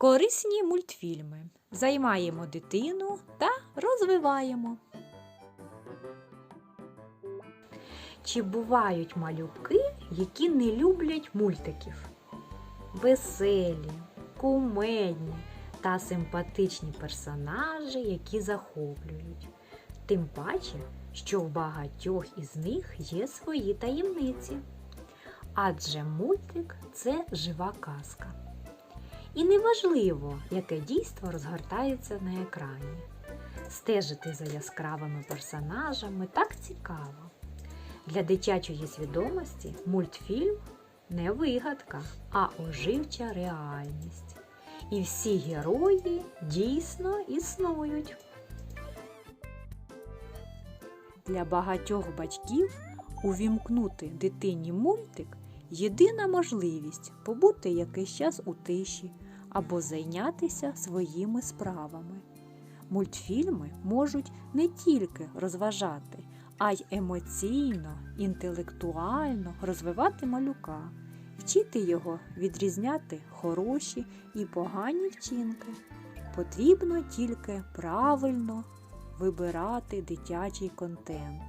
Корисні мультфільми. Займаємо дитину та розвиваємо. Чи бувають малюки, які не люблять мультиків? Веселі, кумедні та симпатичні персонажі, які захоплюють. Тим паче, що в багатьох із них є свої таємниці. Адже мультик це жива казка. І неважливо, яке дійство розгортається на екрані. Стежити за яскравими персонажами так цікаво. Для дитячої свідомості мультфільм не вигадка, а оживча реальність. І всі герої дійсно існують. Для багатьох батьків увімкнути дитині мультик єдина можливість побути якийсь час у тиші або зайнятися своїми справами. Мультфільми можуть не тільки розважати, а й емоційно, інтелектуально розвивати малюка, вчити його відрізняти хороші і погані вчинки. Потрібно тільки правильно вибирати дитячий контент.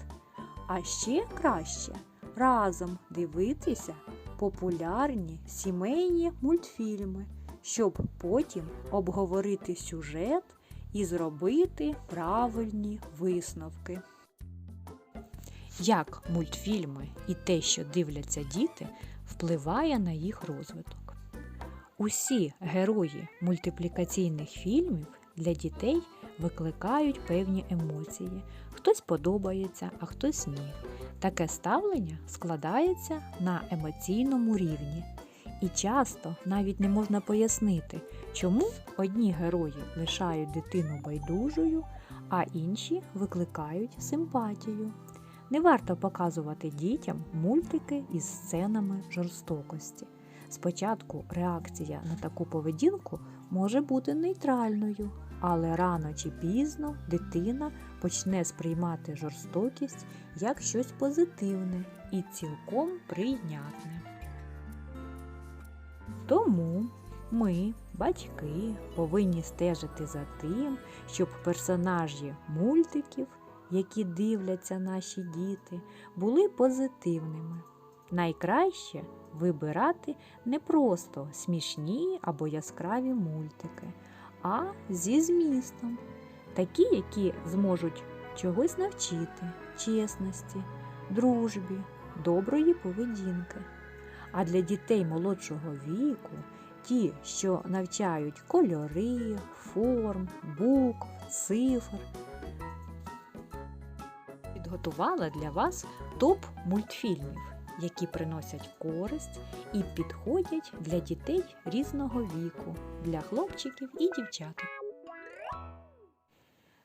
А ще краще разом дивитися популярні сімейні мультфільми, щоб потім обговорити сюжет і зробити правильні висновки. Як мультфільми і те, що дивляться діти, впливає на їх розвиток. Усі герої мультиплікаційних фільмів для дітей викликають певні емоції. Хтось подобається, а хтось ні. Таке ставлення складається на емоційному рівні. І часто навіть не можна пояснити, чому одні герої лишають дитину байдужою, а інші викликають симпатію. Не варто показувати дітям мультики із сценами жорстокості. Спочатку реакція на таку поведінку може бути нейтральною, але рано чи пізно дитина почне сприймати жорстокість як щось позитивне і цілком прийнятне. Тому ми, батьки, повинні стежити за тим, щоб персонажі мультиків, які дивляться наші діти, були позитивними. Найкраще вибирати не просто смішні або яскраві мультики, а зі змістом, такі, які зможуть чогось навчити, чесності, дружбі, доброї поведінки. А для дітей молодшого віку ті, що навчають кольори, форм, букв, цифр. Підготувала для вас топ мультфільмів, які приносять користь і підходять для дітей різного віку, для хлопчиків і дівчаток.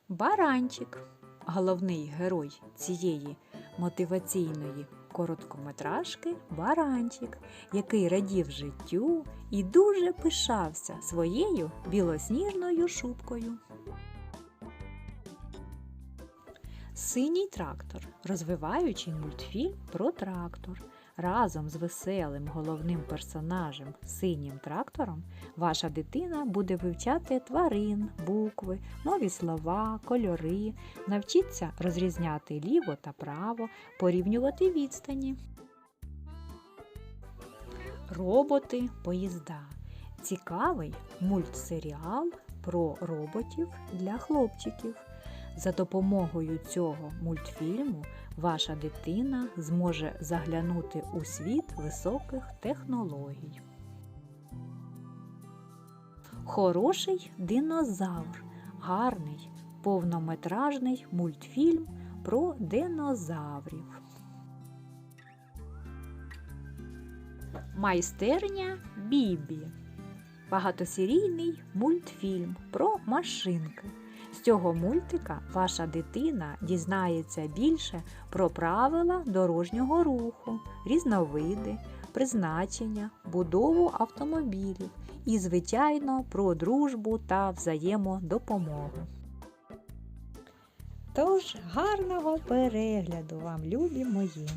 Баранчик головний герой цієї мотиваційної короткометражки Баранчик, який радів життю і дуже пишався своєю білосніжною шубкою. Синій трактор розвиваючий мультфільм про трактор. Разом з веселим головним персонажем синім трактором ваша дитина буде вивчати тварин, букви, нові слова, кольори, навчиться розрізняти ліво та право, порівнювати відстані. Роботи поїзда. Цікавий мультсеріал про роботів для хлопчиків. За допомогою цього мультфільму ваша дитина зможе заглянути у світ високих технологій. Хороший динозавр. Гарний повнометражний мультфільм про динозаврів. Майстерня Бібі. Багатосерійний мультфільм про машинки. З цього мультика ваша дитина дізнається більше про правила дорожнього руху, різновиди, призначення, будову автомобілів і, звичайно, про дружбу та взаємодопомогу. Тож гарного перегляду вам, любі мої!